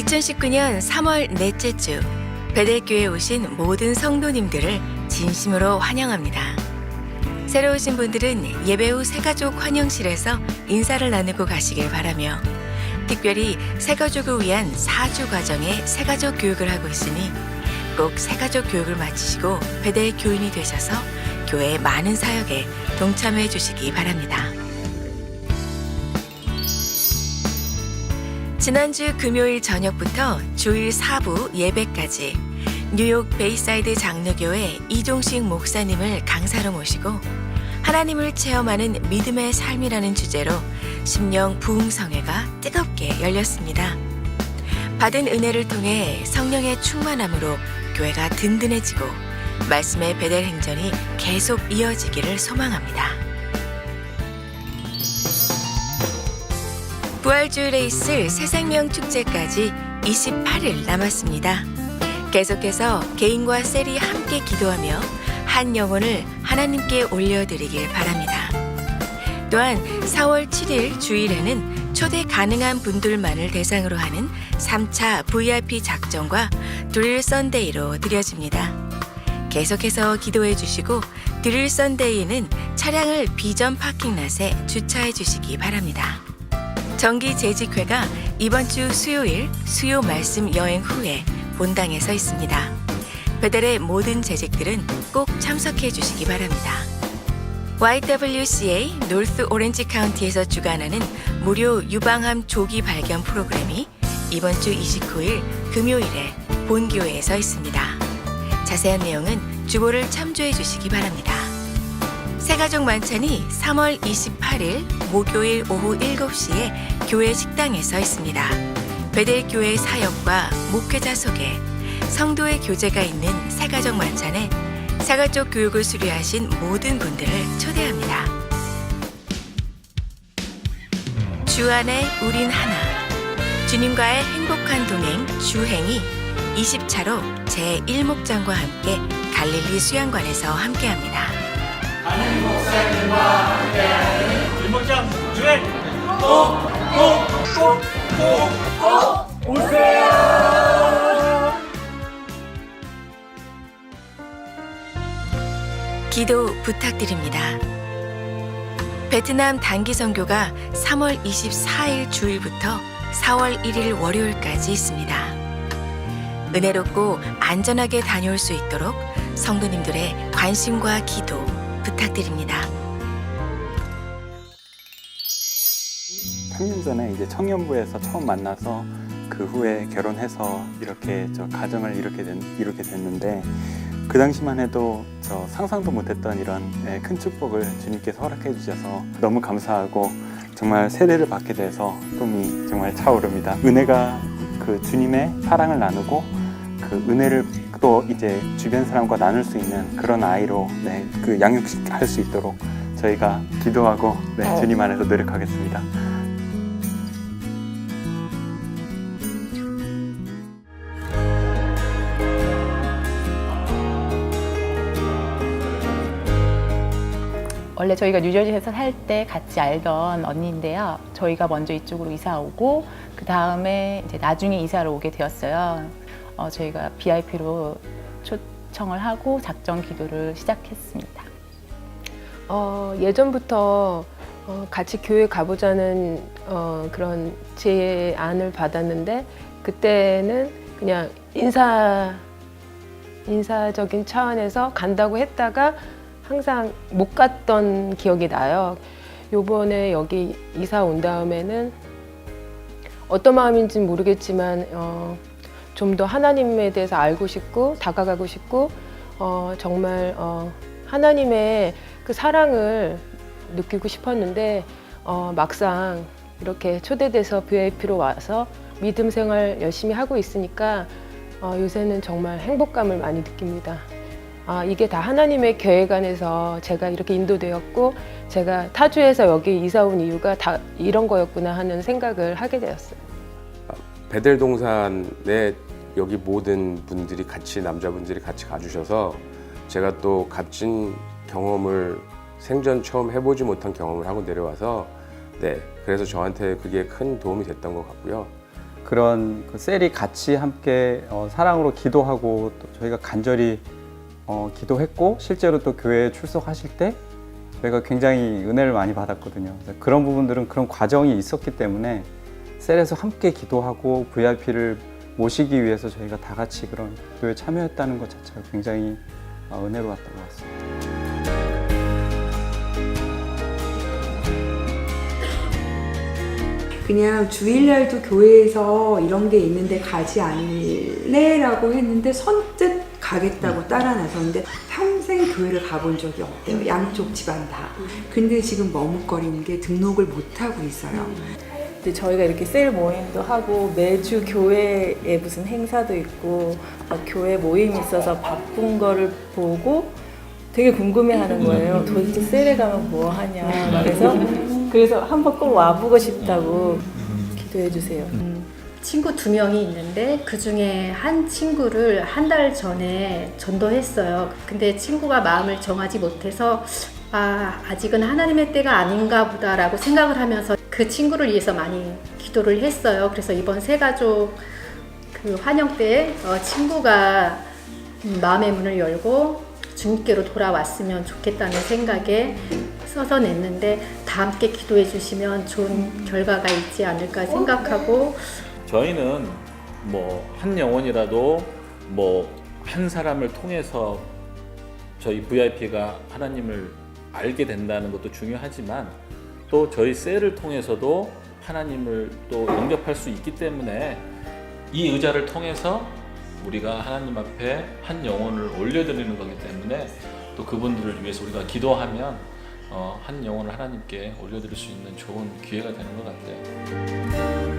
2019년 3월 넷째 주 베델교에 오신 모든 성도님들을 진심으로 환영합니다. 새로 오신 분들은 예배 후 새가족 환영실에서 인사를 나누고 가시길 바라며 특별히 새가족을 위한 사주 과정의 새가족 교육을 하고 있으니 꼭 새가족 교육을 마치시고 베델 교인이 되셔서 교회의 많은 사역에 동참해 주시기 바랍니다. 지난주 금요일 저녁부터 주일 4부 예배까지 뉴욕 베이사이드 장로교회 이종식 목사님을 강사로 모시고 하나님을 체험하는 믿음의 삶이라는 주제로 심령 부흥성회가 뜨겁게 열렸습니다. 받은 은혜를 통해 성령의 충만함으로 교회가 든든해지고 말씀의 배달 행전이 계속 이어지기를 소망합니다. 부활주일에 있을 새생명 축제까지 28일 남았습니다. 계속해서 개인과 셀이 함께 기도하며 한 영혼을 하나님께 올려드리길 바랍니다. 또한 4월 7일 주일에는 초대 가능한 분들만을 대상으로 하는 3차 VIP 작전과 드릴 썬데이로 드려집니다. 계속해서 기도해 주시고 드릴 썬데이는 차량을 비전 파킹랏에 주차해 주시기 바랍니다. 정기 재직회가 이번 주 수요일 수요 말씀 여행 후에 본당에서 있습니다. 배달의 모든 재직들은 꼭 참석해 주시기 바랍니다. YWCA 노스 오렌지 카운티에서 주관하는 무료 유방암 조기 발견 프로그램이 이번 주 29일 금요일에 본교회에서 있습니다. 자세한 내용은 주보를 참조해 주시기 바랍니다. 새가족 만찬이 3월 28일 목요일 오후 7시에 교회 식당에서 있습니다. 베델교회 사역과 목회자 소개, 성도의 교제가 있는 새가족 만찬에 사가족 교육을 수료하신 모든 분들을 초대합니다. 주 안에 우린 하나. 주님과의 행복한 동행 주행이 20차로 제1목장과 함께 갈릴리 수양관에서 함께합니다. 일목장 주행 기도 부탁드립니다. 베트남 단기 선교가 3월 24일 주일부터 4월 1일 월요일까지 있습니다. 은혜롭고 안전하게 다녀올 수 있도록 성도님들의 관심과 기도 부탁드립니다. 3년 전에 이제 청년부에서 처음 만나서 그 후에 결혼해서 이렇게 저 가정을 이렇게 된, 이루게 됐는데 그 당시만 해도 저 상상도 못했던 이런 예, 큰 축복을 주님께서 허락해 주셔서 너무 감사하고 정말 세례를 받게 돼서 꿈이 정말 차오릅니다. 은혜가 그 주님의 사랑을 나누고 그 은혜를 또 이제 주변 사람과 나눌 수 있는 그런 아이로 네, 그 양육할 수 있도록 저희가 기도하고 네, 주님 안에서 노력하겠습니다. 원래 저희가 뉴저지에서 살 때 같이 알던 언니인데요. 저희가 먼저 이쪽으로 이사 오고 그 다음에 이제 나중에 이사를 오게 되었어요. 어, 저희가 BIP로 초청을 하고 작전 기도를 시작했습니다. 어, 예전부터 어, 같이 교회 가보자는 어, 그런 제안을 받았는데 그때는 그냥 인사 인사적인 차원에서 간다고 했다가 항상 못 갔던 기억이 나요. 요번에 여기 이사 온 다음에는 어떤 마음인지는 모르겠지만 어, 좀 더 하나님에 대해서 알고 싶고 다가가고 싶고 어, 정말 어, 하나님의 그 사랑을 느끼고 싶었는데 어, 막상 이렇게 초대돼서 VIP로 와서 믿음 생활 열심히 하고 있으니까 어, 요새는 정말 행복감을 많이 느낍니다. 아, 이게 다 하나님의 계획 안에서 제가 이렇게 인도되었고 제가 타주에서 여기 이사 온 이유가 다 이런 거였구나 하는 생각을 하게 되었어요. 베델 동산에 여기 모든 분들이 같이 남자분들이 같이 가주셔서 제가 또 값진 경험을 생전 처음 해보지 못한 경험을 하고 내려와서 네 그래서 저한테 그게 큰 도움이 됐던 것 같고요. 그런 그 셀이 같이 함께 어, 사랑으로 기도하고 또 저희가 간절히 어, 기도했고 실제로 또 교회에 출석하실 때 저희가 굉장히 은혜를 많이 받았거든요. 그런 부분들은 그런 과정이 있었기 때문에 셀에서 함께 기도하고 VIP를 모시기 위해서 저희가 다 같이 그런 교회에 참여했다는 것 자체가 굉장히 어, 은혜로웠던 것 같습니다. 그냥 주일날도 교회에서 이런 게 있는데 가지 않을래라고 했는데 선뜻 가겠다고 따라 나섰는데 평생 교회를 가본 적이 없대요. 양쪽 집안 다. 근데 지금 머뭇거리는 게 등록을 못 하고 있어요. 근데 저희가 이렇게 셀 모임도 하고 매주 교회에 무슨 행사도 있고 막 교회 모임이 있어서 바쁜 거를 보고 되게 궁금해하는 거예요. 도대체 셀에 가면 뭐 하냐. 그래서 그래서 한번 꼭 와보고 싶다고 기도해 주세요. 친구 두 명이 있는데 그 중에 한 친구를 한 달 전에 전도했어요. 근데 친구가 마음을 정하지 못해서 아, 아직은 하나님의 때가 아닌가 보다라고 생각을 하면서 그 친구를 위해서 많이 기도를 했어요. 그래서 이번 새 가족 그 환영 때 어, 친구가 음, 마음의 문을 열고 주님께로 돌아왔으면 좋겠다는 생각에 써서 냈는데 다 함께 기도해 주시면 좋은 결과가 있지 않을까 생각하고 저희는 뭐 한 영혼이라도 뭐 한 사람을 통해서 저희 VIP가 하나님을 알게 된다는 것도 중요하지만 또 저희 셀을 통해서도 하나님을 또 영접할 수 있기 때문에 이 의자를 통해서 우리가 하나님 앞에 한 영혼을 올려드리는 거기 때문에 또 그분들을 위해서 우리가 기도하면 어, 한 영혼을 하나님께 올려드릴 수 있는 좋은 기회가 되는 것 같아요.